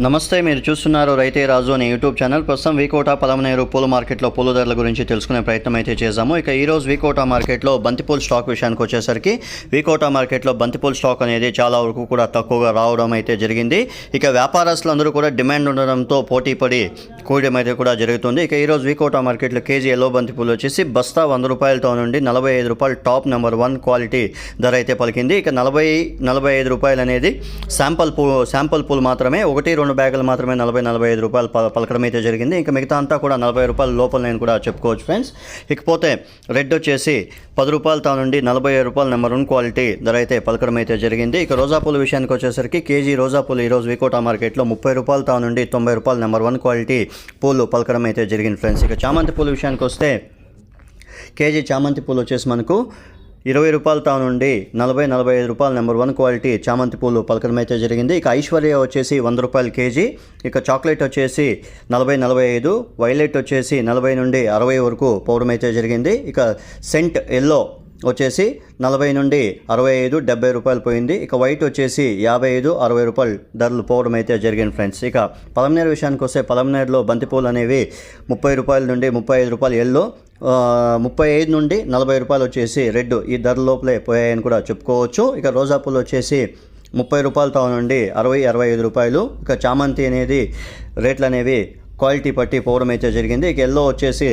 నమస్తే మీరు చూస్తున్నారు రైతే రాజు అనే యూట్యూబ్ ఛానల్. ప్రస్తుతం వీకోట పలమనేరు పూల మార్కెట్లో పూల ధరల గురించి తెలుసుకునే ప్రయత్నం అయితే చేశాము. ఇక ఈరోజు వికోట వీకోట మార్కెట్లో బంతిపూల స్టాక్ విషయానికి వచ్చేసరికి వీకోట మార్కెట్లో బంతిపూల స్టాక్ అనేది చాలా వరకు కూడా తక్కువగా రావడం అయితే జరిగింది. ఇక వ్యాపారస్తులందరూ కూడా డిమాండ్ ఉండడంతో పోటీ పడి కూడడం అయితే కూడా జరుగుతుంది. ఇక ఈరోజు రోజు వీకోట మార్కెట్లో కేజీ ఎల్లో బంతిపూలు వచ్చేసి బస్తా వంద రూపాయలతో నుండి నలభై ఐదు రూపాయలు టాప్ నెంబర్ వన్ క్వాలిటీ ధర అయితే పలికింది. ఇక నలభై నలభై ఐదు రూపాయలు అనేది శాంపల్ పూ శాంపుల్ పూలు మాత్రమే. ఒకటి రెండు బ్యాగులు మాత్రమే నలభై నలభై ఐదు రూపాయలు పలకడం అయితే జరిగింది. ఇంకా మిగతా అంతా కూడా నలభై రూపాయల లోపల నేను కూడా చెప్పుకోవచ్చు ఫ్రెండ్స్. ఇకపోతే రెడ్ వచ్చేసి పది రూపాయలతో నుండి నలభై ఐదు రూపాయల నెంబర్ వన్ క్వాలిటీ ధర అయితే పలకడం అయితే జరిగింది. ఇక రోజా పూల విషయానికి వచ్చేసరికి కేజీ రోజా పూలు ఈరోజు వికోటా మార్కెట్లో ముప్పై రూపాయలతో నుండి తొంభై రూపాయల నెంబర్ వన్ క్వాలిటీ పూలు పలకడం అయితే జరిగింది ఫ్రెండ్స్. ఇక చామంతి పూల విషయానికి వస్తే కేజీ చామంతి పూలు వచ్చేసి మనకు ఇరవై రూపాయలతో నుండి నలభై నలభై ఐదు రూపాయలు నెంబర్ వన్ క్వాలిటీ చామంతి పూలు పలకడం అయితే జరిగింది. ఇక ఐశ్వర్య వచ్చేసి వంద రూపాయలు కేజీ. ఇక చాక్లెట్ వచ్చేసి నలభై నలభై ఐదు. వైలెట్ వచ్చేసి నలభై నుండి అరవై వరకు పోవడం అయితే జరిగింది. ఇక సెంట్ ఎల్లో వచ్చేసి నలభై నుండి అరవై ఐదు డెబ్బై రూపాయలు పోయింది. ఇక వైట్ వచ్చేసి యాభై ఐదు అరవై రూపాయలు ధరలు పోవడం అయితే జరిగింది ఫ్రెండ్స్. ఇక పలమనేరు విషయానికి వస్తే పలమనేరులో బంతిపూలు అనేవి ముప్పై రూపాయల నుండి ముప్పై ఐదు రూపాయలు ఎల్లో ముప్పై ఐదు నుండి నలభై రూపాయలు వచ్చేసి రెడ్ ఈ ధర లోపలే పోయాయని కూడా చెప్పుకోవచ్చు. ఇక రోజా పూలు వచ్చేసి ముప్పై రూపాయలతో నుండి అరవై అరవై ఐదు రూపాయలు. ఇక చామంతి అనేది రేట్లు అనేవి క్వాలిటీ పట్టి పోవడం అయితే జరిగింది. ఇక ఎల్లో వచ్చేసి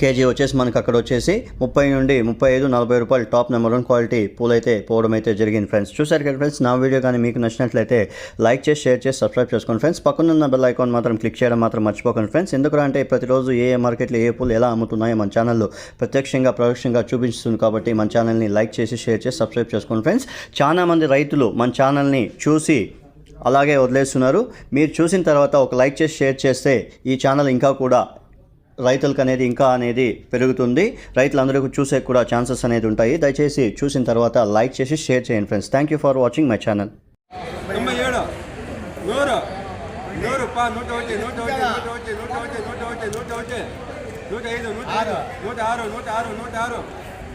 కేజీ వచ్చేసి మనకు అక్కడ వచ్చేసి ముప్పై నుండి ముప్పై ఐదు నలభై రూపాయలు టాప్ నెంబర్ వన్ క్వాలిటీ పూలు అయితే పోవడం అయితే జరిగింది ఫ్రెండ్స్. చూసారు కదా ఫ్రెండ్స్ నా వీడియో కానీ మీకు నచ్చినట్లయితే లైక్ చేసి షేర్ చేసి సబ్స్క్రైబ్ చేసుకోండి ఫ్రెండ్స్. పక్కన ఉన్న బెల్ ఐకాన్ మాత్రం క్లిక్ చేయడం మాత్రం మర్చిపోకండి ఫ్రెండ్స్. ఎందుకు అంటే ప్రతిరోజు ఏ ఏ మార్కెట్లో ఏ పూలు ఎలా అమ్ముతున్నాయో మన ఛానల్లో ప్రత్యక్షంగా ప్రత్యక్షంగా చూపిస్తుంది కాబట్టి మన ఛానల్ని లైక్ చేసి షేర్ చేసి సబ్స్క్రైబ్ చేసుకోండి ఫ్రెండ్స్. చాలా మంది రైతులు మన ఛానల్ని చూసి అలాగే వదిలేస్తున్నారు. మీరు చూసిన తర్వాత ఒక లైక్ చేసి షేర్ చేస్తే ఈ ఛానల్ ఇంకా కూడా రైతులకు అనేది ఇంకా అనేది పెరుగుతుంది. రైతులందరికీ చూసే కూడా ఛాన్సెస్ అనేది ఉంటాయి. దయచేసి చూసిన తర్వాత లైక్ చేసి షేర్ చేయండి friends. Thank you for watching my channel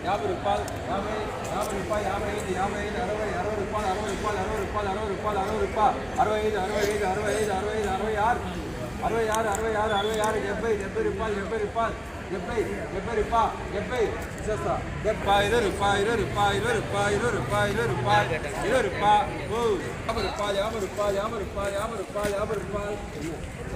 యాభై రూపాయలు యాభై యాభై రూపాయలు యాభై ఐదు యాభై ఐదు అరవై అరవై రూపాయలు అరవై రూపాయలు అరవై రూపాయలు అరవై రూపాయలు అరవై రూపాయలు అరవై ఐదు అరవై ఐదు అరవై ఐదు అరవై ఐదు అరవై ఆరు అరవై ఆరు అరవై ఆరు అరవై ఆరు డెబ్బై డెబ్బై రూపాయలు డెబ్బై రూపాయలు డెబ్బై డెబ్బై రూపాయ డెబ్బై ఇచ్చేస్తా డెబ్బై ఇరవై రూపాయ ఇరవై రూపాయ ఇరవై రూపాయ ఇరవై రూపాయ ఇరవై రూపాయ ఇరవై రూపాయ ఓ యాభై రూపాయలు యాభై రూపాయలు యాభై రూపాయలు యాభై రూపాయలు యాభై రూపాయలు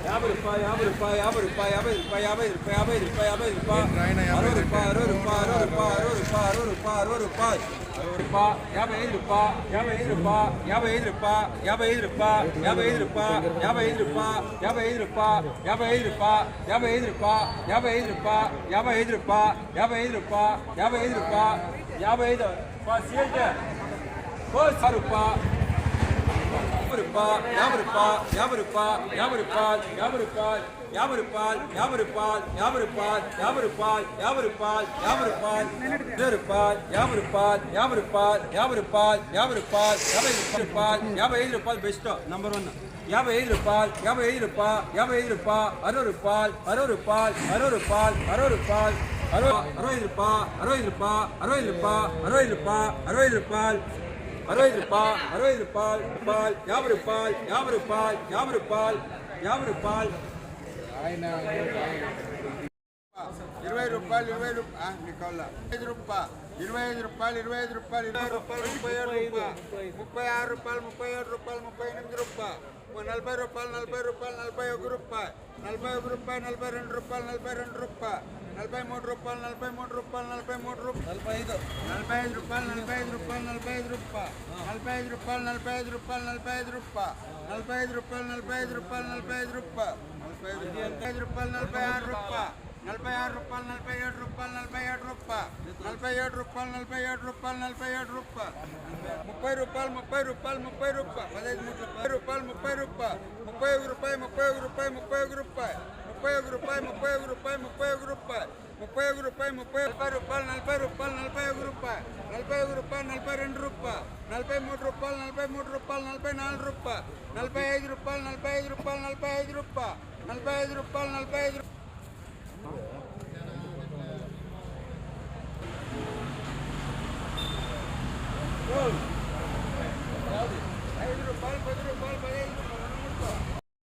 యాభై రూపాయలు యాభై రూపాయలు యాభై రూపాయలు యాభై రూపాయలు యాభై రూపాయలు యాభై రూపాయలు యాభై రూపాయలు అరవై రూపాయలు అరవై రూపాయలు అరవై రూపాయలు అరవై రూపాయలు అరవై రూపాయలు అరవై రూపాయలు యాభై ఐదు రూపాయలు యాభై ఐదు రూపాయలు యాభై ఐదు రూపాయలు యాభై ఐదు రూపాయలు యాభై ఐదు రూపాయలు యాభై ఐదు రూపాయలు యాభై ఐదు రూపాయలు యాభై ఐదు రూపాయలు యాభై ఐదు రూపాయలు యాభై ఐదు రూపాయలు యాభై ఐదు రూపాయలు యాభై ఐదు రూపాయలు యాభై ఐదు రూపాయలు యాభై ఐదు రూపాయలు యాభై రూపాయలు యాభై రూపాయలు యాభై రూపాయలు యాభై రూపాయలు యాభై రూపాయలు యాభై రూపాయలు యాభై రూపాయలు యాభై రూపాయలు యాభై రూపాయలు యాభై రూపాయలు యాభై రూపాయలు యాభై రూపాయలు యాభై రూపాయలు యాభై రూపాయలు యాభై రూపాయలు యాభై రూపాయలు యాభై ఐదు రూపాయలు బెస్ట్ నంబర్ వన్ యాభై ఐదు రూపాయలు యాభై ఐదు రూపాయలు యాభై ఐదు రూపాయలు అరవై రూపాయలు అరవై రూపాయలు అరవై రూపాయలు అరవై రూపాయలు அறுபது ரூபா அறுபது ரூபா அறுபது ரூபா அறுபது ரூபா அறுபது ரூபாய் அறுபது ரூபாய் அறுபது ఇరవై రూపాయలు ఇరవై రూపాయలు నీకోళ్ళ ఐదు రూపాయలు ఇరవై ఐదు రూపాయలు ఇరవై ఐదు రూపాయలు ఇరవై రూపాయలు ముప్పై ఏడు రూపాయలు ముప్పై ఆరు రూపాయలు ముప్పై ఏడు రూపాయలు ముప్పై ఎనిమిది రూపాయలు నలభై రూపాయలు నలభై రూపాయలు నలభై ఒక రూపాయలు నలభై ఒక రూపాయలు నలభై రెండు రూపాయలు నలభై రెండు రూపాయలు నలభై మూడు రూపాయలు నలభై మూడు రూపాయలు నలభై మూడు రూపాయలు నలభై ఐదు నలభై ఐదు రూపాయలు నలభై ఐదు రూపాయలు నలభై ఐదు రూపాయలు నలభై ఐదు రూపాయలు నలభై ఐదు రూపాయలు నలభై ఐదు రూపాయలు నలభై ఐదు రూపాయలు నలభై ఐదు రూపాయలు నలభై ఐదు రూపాయలు నలభై ఐదు రూపాయలు నలభై ఆరు రూపాయలు నలభై ఆరు రూపాయలు నలభై ఏడు రూపాయలు నలభై ఏడు రూపాయలు నలభై ఏడు రూపాయలు నలభై ఏడు రూపాయలు నలభై ఏడు రూపాయలు ముప్పై రూపాయలు ముప్పై రూపాయలు ముప్పై రూపాయలు పదహైదు ముప్పై రూపాయలు ముప్పై రూపాయలు ముప్పై ఒక రూపాయి ముప్పై ఒక రూపాయి ముప్పై ఒక రూపాయి ముప్పై ఒక రూపాయి ముప్పై ఒక రూపాయి ముప్పై ఒక రూపాయి ముప్పై ఒక రూపాయి ముప్పై ముప్పై రూపాయలు నలభై రూపాయలు నలభై ఒక రూపాయి నలభై ఒక రూపాయలు నలభై రెండు రూపాయలు నలభై మూడు రూపాయలు నలభై మూడు రూపాయలు నలభై నాలుగు రూపాయలు నలభై ఐదు రూపాయలు నలభై ఐదు రూపాయలు నలభై ఐదు రూపాయలు నలభై ఐదు రూపాయలు నలభై ఐదు